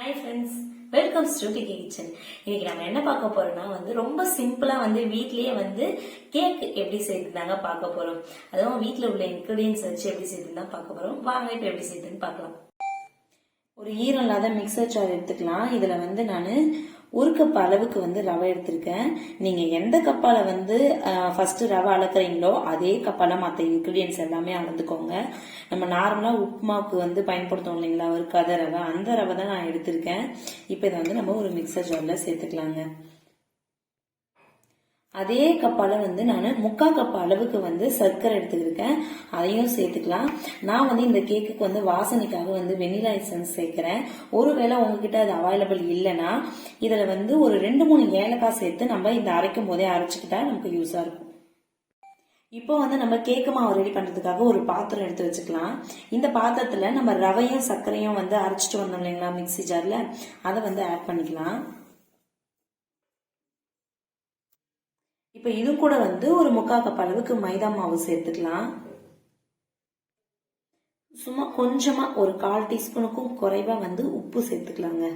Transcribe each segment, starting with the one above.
Hi friends welcome to kitchen இன்னைக்கு நம்ம என்ன பார்க்க போறோம்னா வந்து ரொம்ப சிம்பிளா வந்து வீட்லயே வந்து கேக் எப்படி செய்யறதுதாங்க பார்க்க போறோம். அதுவும் வீட்டில் உள்ள இன்கிரீடியன்ஸ் வச்சு எப்படி செய்யுதுன்னு தான் பார்க்க போறோம். வாங்க இப்போ எப்படி செய்யறதுன்னு பார்க்கலாம். ஒரு ஈரம் இல்லாத மிக்சர் ஜார் எடுத்துக்கலாம். இதுல வந்து நான் ஒரு கப் அளவுக்கு வந்து ரவை எடுத்திருக்கேன். நீங்க எந்த கப்பால வந்து ஃபர்ஸ்ட் ரவை அளக்குறீங்களோ அதே கப்பால மற்ற இன்க்ரீடியன்ஸ் எல்லாமே அளந்துக்கோங்க. நம்ம நார்மலா உப்புமாவுக்கு வந்து பயன்படுத்தோம் இல்லைங்களா? ஒரு கதை ரவை. அந்த ரவை தான் நான் எடுத்திருக்கேன். இப்போ இதை வந்து நம்ம ஒரு மிக்சர் ஜாரில் சேர்த்துக்கலாங்க. அதே கப்பால வந்து நான் முக்கால் கப் அளவுக்கு வந்து சர்க்கரை எடுத்துக்கிருக்கேன். அதையும் சேர்த்துக்கலாம். நான் வந்து இந்த கேக்குக்கு வந்து வாசனைக்காக வந்து வெனிலா எசன்ஸ் சேர்க்கிறேன். ஒருவேளை உங்ககிட்ட அது அவைலபிள் இல்லைன்னா இதில் வந்து ஒரு ரெண்டு மூணு ஏலக்காய் சேர்த்து நம்ம இந்த அரைக்கும் போதே அரைச்சிக்கிட்டா நமக்கு யூஸாக இருக்கும். இப்போ வந்து நம்ம கேக்கு மாவு ரெடி பண்ணுறதுக்காக ஒரு பாத்திரம் எடுத்து வச்சுக்கலாம். இந்த பாத்திரத்தில் நம்ம ரவையும் சர்க்கரையும் வந்து அரைச்சிட்டு வந்தோம் இல்லைங்களா மிக்சி ஜாரில்? அதை வந்து ஆட் பண்ணிக்கலாம். இப்போ இது கூட வந்து ஒரு முக்கால் கப் அளவுக்கு மைதா மாவு சேர்த்துக்கலாம். சும்மா கொஞ்சமா ஒரு கால் டீஸ்பூனுக்கும் குறைவா வந்து உப்பு சேர்த்துக்கலாங்க.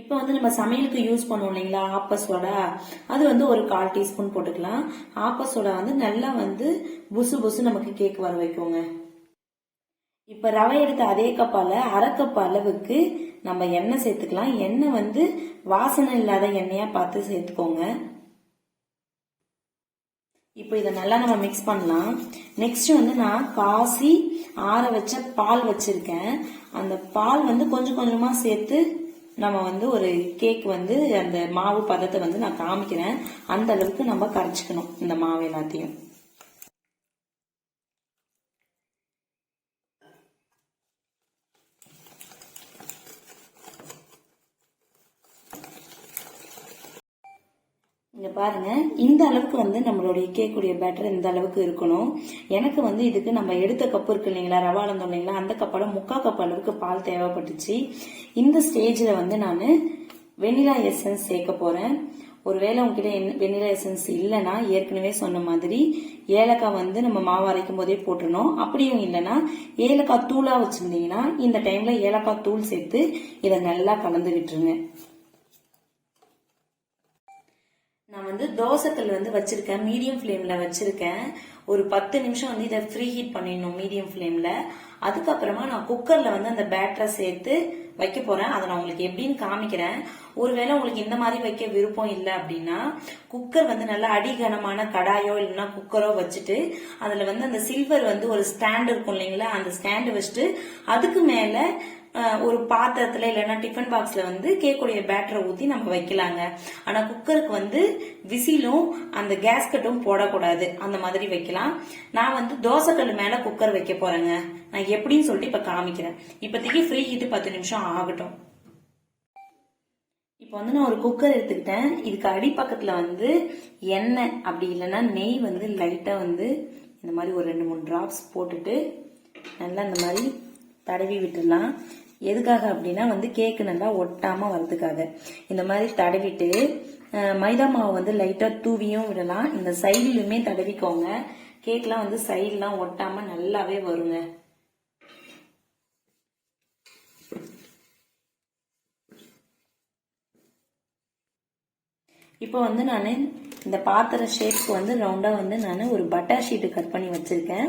இப்போ வந்து நம்ம சமையலுக்கு யூஸ் பண்ணுவோம் இல்லைங்களா ஆப்ப சோடா. அது வந்து ஒரு கால் டீஸ்பூன் போட்டுக்கலாம். ஆப்ப சோடா வந்து நல்லா வந்து புசு புசு நமக்கு கேக் வர வைக்குங்க. இப்ப ரவை எடுத்த அதே கப்பால அரை கப் அளவுக்கு நம்ம எண்ணெய் சேர்த்துக்கலாம். எண்ணெய் வந்து வாசனை இல்லாத எண்ணெயா பார்த்து சேர்த்துக்கோங்க. இப்போ இதை நல்லா நம்ம மிக்ஸ் பண்ணலாம். நெக்ஸ்ட் வந்து நான் காசி ஆற வச்ச பால் வச்சிருக்கேன். அந்த பால் வந்து கொஞ்சம் கொஞ்சமா சேர்த்து நம்ம வந்து ஒரு கேக் வந்து அந்த மாவு பதத்தை வந்து நான் காமிக்கிறேன். அந்த அளவுக்கு நம்ம கரைச்சிக்கணும் இந்த மாவு எல்லாத்தையும். இங்க பாருங்க. இந்த அளவுக்கு வந்து நம்மளுடைய கேக்குடைய பேட்டர் இந்த அளவுக்கு இருக்கணும். எனக்கு வந்து இதுக்கு நம்ம எடுத்த கப்பு இருக்கு இல்லைங்களா? ரவா அளந்தோம் இல்லைங்களா? அந்த கப்பால முக்கா கப் அளவுக்கு பால் தேவைப்பட்டுச்சு. இந்த ஸ்டேஜ்ல வந்து நான் வெனிலா எசன்ஸ் சேர்க்க போறேன். ஒருவேளை உங்ககிட்ட வெண்ணிலா எசன்ஸ் இல்லைன்னா ஏற்கனவே சொன்ன மாதிரி ஏலக்காய் வந்து நம்ம மாவு அரைக்கும் போதே போட்டுருணும் அப்படியும் இல்லைன்னா ஏலக்காய் தூளாக வச்சுருந்தீங்கன்னா இந்த டைம்ல ஏலக்காய் தூள் சேர்த்து இதை நல்லா கலந்து விட்டுருங்க நான் வந்து தோசைக்கல் வந்து வச்சிருக்கேன். மீடியம் ஃப்ளேம்ல வச்சிருக்கேன். ஒரு பத்து நிமிஷம் வந்து இதை ஃப்ரீ ஹீட் பண்ணிடணும் மீடியம் ஃப்ளேம்ல. அதுக்கப்புறமா நான் குக்கர்ல வந்து அந்த பேட்டரை சேர்த்து வைக்க போறேன். அதை நான் உங்களுக்கு எப்படின்னு காமிக்கிறேன். ஒருவேளை உங்களுக்கு இந்த மாதிரி வைக்க விருப்பம் இல்லை அப்படின்னா குக்கர் வந்து நல்லா அடிகனமான கடாயோ இல்லைன்னா குக்கரோ வச்சுட்டு அதுல வந்து அந்த சில்வர் வந்து ஒரு ஸ்டாண்ட் இருக்கும் இல்லைங்களா? அந்த ஸ்டாண்டு வச்சுட்டு அதுக்கு மேலே ஒரு பாத்திரத்தில் இல்லைன்னா டிஃபன் பாக்ஸில் வந்து கேக்குடைய பேட்டரை ஊற்றி நம்ம வைக்கலாங்க. ஆனால் குக்கருக்கு வந்து விசிலும் அந்த கேஸ்கட்டும் போடக்கூடாது. அந்த மாதிரி வைக்கலாம். நான் வந்து தோசைக்கல் மேலே குக்கர் வைக்க போகிறேங்க நான் எப்படின்னு சொல்லிட்டு இப்போ காமிக்கிறேன். இப்போதைக்கு ஃப்ரீ ஹீட்டு பத்து நிமிஷம் ஆகட்டும். இப்போ வந்து நான் ஒரு குக்கர் எடுத்துக்கிட்டேன். இதுக்கு அடிப்பக்கத்தில் வந்து எண்ணெய் அப்படி இல்லைன்னா நெய் வந்து லைட்டாக வந்து இந்த மாதிரி ஒரு ரெண்டு மூணு ட்ராப்ஸ் போட்டுட்டு நல்லா இந்த மாதிரி தடவி விட்டுடலாம். எதுக்காக அப்படின்னா வந்து கேக்கு நல்லா ஒட்டாம வரதுக்காக இந்த மாதிரி தடவிட்டு மைதா மாவு வந்து லைட்டா தூவியும் விடலாம். இந்த சைட்லயுமே தடவிக்கோங்க. கேக்லாம் வந்து சைட்லாம் ஒட்டாம நல்லாவே வருங்க. இப்போ வந்து நான் இந்த பாத்திர ஷேப்க்கு வந்து ரவுண்டாக வந்து நான் ஒரு பட்டர் ஷீட்டு கட் பண்ணி வச்சிருக்கேன்.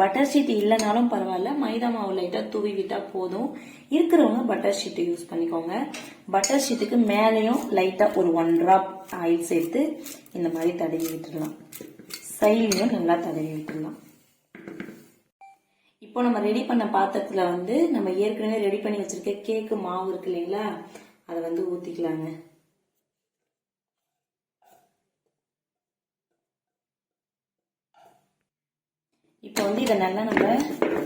பட்டர் ஷீட் இல்லைனாலும் பரவாயில்ல. மைதா மாவு லைட்டாக தூவி விட்டால் போதும். இருக்கிறவங்க பட்டர் ஷீட்டை யூஸ் பண்ணிக்கோங்க. பட்டர் ஷீட்டுக்கு மேலேயும் லைட்டாக ஒரு ஒன் ட்ராப் ஆயில் சேர்த்து இந்த மாதிரி தடவி விட்டுடலாம். சைட்லையும் நல்லா தடவி விட்டுடலாம். இப்போ நம்ம ரெடி பண்ண பாத்திரத்தில் வந்து நம்ம ஏற்கனவே ரெடி பண்ணி வச்சிருக்க கேக்கு மாவு இருக்கு இல்லைங்களா? அதை வந்து ஊற்றிக்கலாங்க இப்போ வந்து இதை நல்லா நம்ம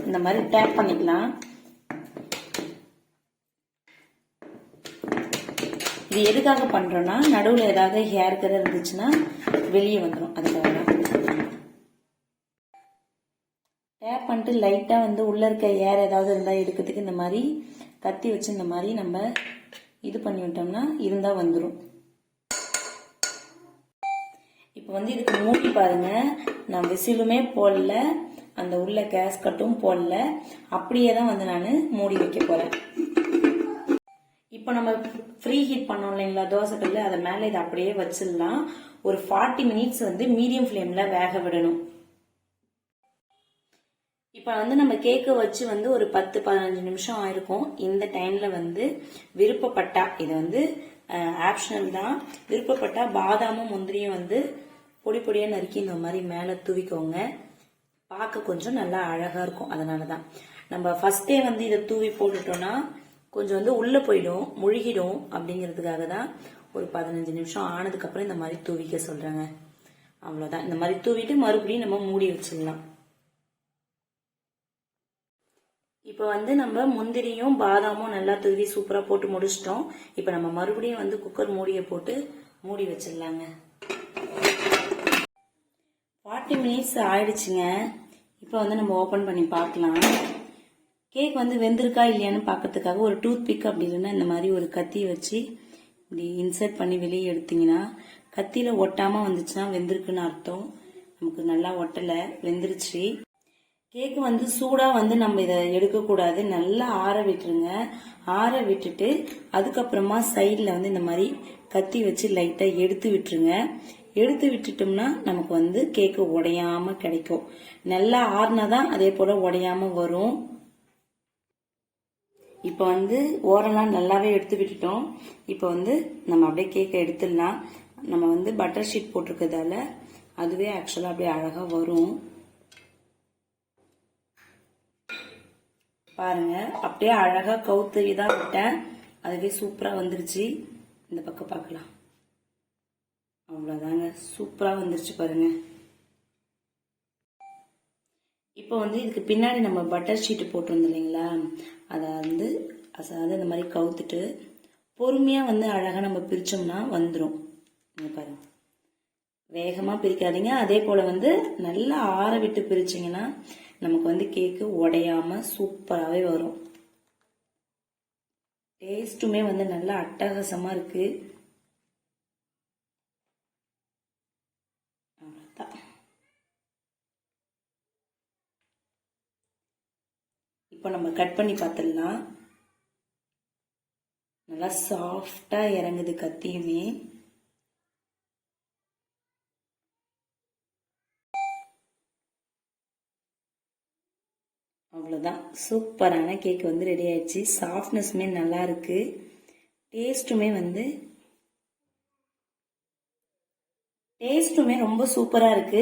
இந்த மாதிரி டேப் பண்ணிக்கலாம். இது எதுக்காக பண்ணுறோன்னா நடுவில் ஏதாவது ஹேர் கரை இருந்துச்சுன்னா வெளியே வந்துடும் அதுக்காக தான் டேப் பண்ணிட்டு லைட்டாக வந்து உள்ளே இருக்க ஏர் ஏதாவது இருந்தால் எடுக்கிறதுக்கு இந்த மாதிரி கத்தி வச்சு இந்த மாதிரி நம்ம இது பண்ணி விட்டோம்னா இருந்தால் வந்துடும் இப்போ வந்து இதுக்கு மூடி பாருங்க. நான் விசிலுமே போடல. அந்த உள்ள கேஸ் கட்டும் போடல. அப்படியே தான் வந்து நான் மூடி வைக்க போகிறேன் இப்போ நம்ம ஃப்ரீ ஹீட் பண்ணோம் இல்லைங்களா தோசைக்கல்ல அதை மேலே இதை அப்படியே வச்சிடலாம். ஒரு ஃபார்ட்டி மினிட்ஸ் வந்து மீடியம் ஃப்ளேமில் வேக விடணும். இப்போ வந்து நம்ம கேக்கை வச்சு வந்து ஒரு பத்து பதினஞ்சு நிமிஷம் ஆயிருக்கும். இந்த டைம்ல வந்து விருப்பப்பட்டா இது வந்து ஆப்ஷனல் தான். விருப்பப்பட்டா பாதாமும் முந்திரியும் வந்து பொடி பொடியா நறுக்கி இந்த மாதிரி மேலே தூவிக்கோங்க. பார்க்க கொஞ்சம் நல்லா அழகாக இருக்கும். அதனால தான் நம்ம ஃபஸ்ட்டே வந்து இதை தூவி போட்டுட்டோம்னா கொஞ்சம் வந்து உள்ளே போயிடும் முழுகிடும் அப்படிங்கிறதுக்காக தான் ஒரு பதினஞ்சு நிமிஷம் ஆனதுக்கப்புறம் இந்த மாதிரி தூவிக்க சொல்கிறாங்க அவ்வளோதான் இந்த மாதிரி தூவிட்டு மறுபடியும் நம்ம மூடி வச்சிடலாம். இப்போ வந்து நம்ம முந்திரியும் பாதாமும் நல்லா தூவி சூப்பராக போட்டு முடிச்சிட்டோம். இப்போ நம்ம மறுபடியும் வந்து குக்கர் மூடியை போட்டு மூடி வச்சிடலாங்க. ஃபார்ட்டி மினிட்ஸ் ஆயிடுச்சுங்க. இப்போ வந்து நம்ம ஓப்பன் பண்ணி பார்க்கலாம். கேக் வந்து வெந்திருக்கா இல்லையான்னு பார்க்கறதுக்காக ஒரு டூத் பிக் அப்படி இல்லைன்னா இந்த மாதிரி ஒரு கத்தி வச்சு இப்படி இன்சர்ட் பண்ணி வெளியே எடுத்தீங்கன்னா கத்தியில் ஒட்டாமல் வந்துச்சுன்னா வெந்திருக்குன்னு அர்த்தம். நமக்கு நல்லா ஒட்டலை வெந்துருச்சு. கேக்கு வந்து சூடாக வந்து நம்ம இதை எடுக்கக்கூடாது. நல்லா ஆற விட்டுருங்க. ஆற விட்டுட்டு அதுக்கப்புறமா சைடில் வந்து இந்த மாதிரி கத்தி வச்சு லைட்டாக எடுத்து விட்டுருங்க. எடுத்து விட்டுட்டோம்னா நமக்கு வந்து கேக்கு உடையாம கிடைக்கும். நல்லா ஆறுனாதான் அதே போல உடையாம வரும். இப்போ வந்து ஓரெல்லாம் நல்லாவே எடுத்து விட்டுட்டோம். இப்போ வந்து நம்ம அப்படியே கேக்கை எடுத்துடலாம். நம்ம வந்து பட்டர் ஷீட் போட்டிருக்கிறதால அதுவே ஆக்சுவலாக அப்படியே அழகாக வரும். பாருங்க அப்படியே அழகாக கவுத்தறி தான் விட்டேன். அதுவே சூப்பராக வந்துருச்சு. இந்த பக்கம் பார்க்கலாம். அவ்வளோதாங்க சூப்பராக வந்துருச்சு பாருங்க. இப்போ வந்து இதுக்கு பின்னாடி நம்ம பட்டர் ஷீட்டு போட்டிருந்தோம் இல்லைங்களா? அதை வந்து அதாவது இந்த மாதிரி கவுத்துட்டு பொறுமையாக வந்து அழகாக நம்ம பிரித்தோம்னா வந்துடும் பாருங்க. வேகமாக பிரிக்காதீங்க. அதே போல் வந்து நல்லா ஆற விட்டு பிரிச்சிங்கன்னா நமக்கு வந்து கேக்கு உடையாம சூப்பராகவே வரும். டேஸ்ட்டுமே வந்து நல்லா அட்டகாசமாக இருக்குது இப்போ நம்ம கட் பண்ணி பார்த்துடலாம் நல்லா சாஃப்டாக இறங்குது கத்தியுமே. அவ்வளோதான் சூப்பரான கேக் வந்து ரெடி ஆயிடுச்சு. சாஃப்ட்னஸ்மே நல்லா இருக்கு. டேஸ்ட்டுமே வந்து டேஸ்ட்டுமே ரொம்ப சூப்பரா இருக்கு.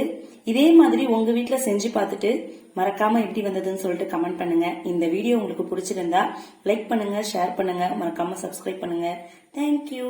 இதே மாதிரி உங்க வீட்டில் செஞ்சு பார்த்துட்டு மறக்காம எப்படி வந்ததுன்னு சொல்லிட்டு கமெண்ட் பண்ணுங்க. இந்த வீடியோ உங்களுக்கு பிடிச்சிருந்தா லைக் பண்ணுங்க ஷேர் பண்ணுங்க. மறக்காம சப்ஸ்கிரைப் பண்ணுங்க. தேங்க்யூ